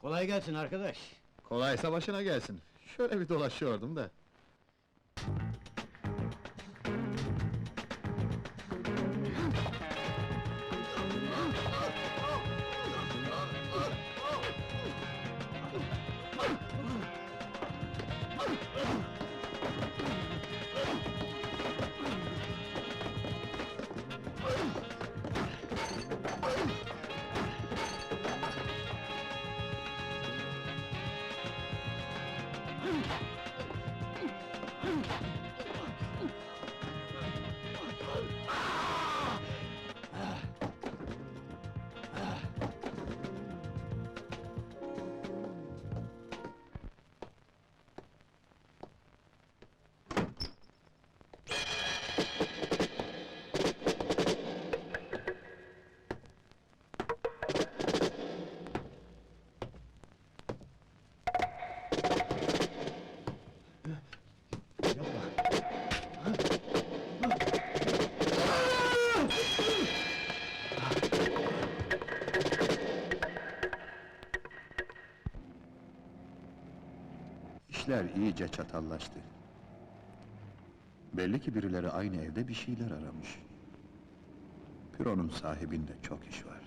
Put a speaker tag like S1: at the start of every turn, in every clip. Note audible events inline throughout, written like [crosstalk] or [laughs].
S1: Kolay gelsin arkadaş.
S2: Kolaysa başına gelsin. Şöyle bir dolaşıyordum da. [laughs] Hmm. İşler iyice çatallaştı. Belli ki birileri aynı evde bir şeyler aramış. Büronun sahibinde çok iş var.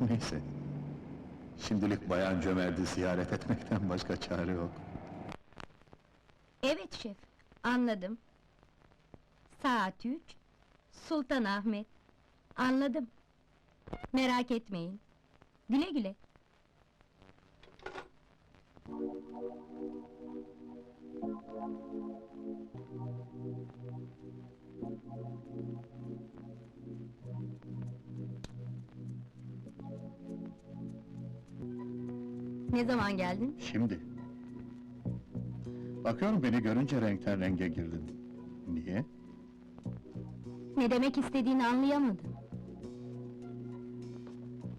S2: [laughs] Neyse. Şimdilik Bayan Cömert'i ziyaret etmekten başka çare yok.
S3: Evet şef, anladım. Saat üç, Sultanahmet. Anladım. Merak etmeyin. Güle güle. Ne zaman geldin?
S2: Şimdi. Bakıyorum beni görünce renkten renge girdin. Niye?
S3: Ne demek istediğini anlayamadım.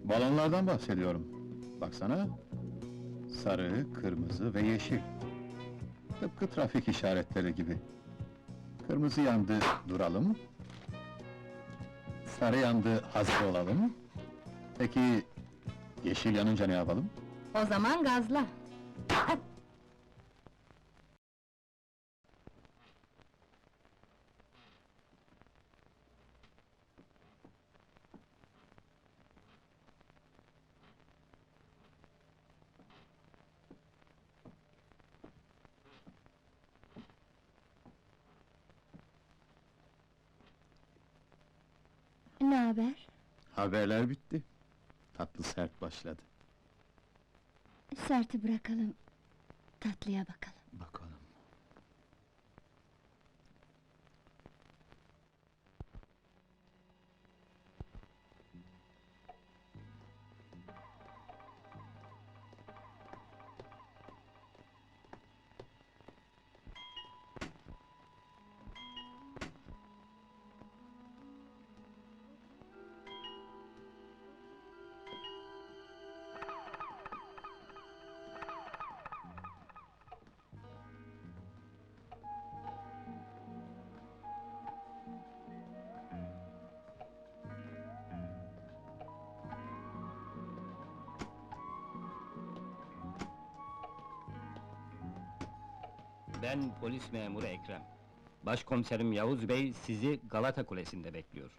S2: Balonlardan bahsediyorum. Baksana. Sarı, kırmızı ve yeşil. Tıpkı trafik işaretleri gibi. Kırmızı yandı, duralım. Sarı yandı, hazır olalım. Peki, yeşil yanınca ne yapalım?
S3: O zaman gazla. Ne haber?
S2: Haberler bitti. Tatlı sert başladı.
S3: Serti bırakalım. Tatlıya bakalım.
S2: Bakalım.
S1: Ben polis memuru Ekrem. Başkomiserim Yavuz Bey sizi Galata Kulesi'nde bekliyor.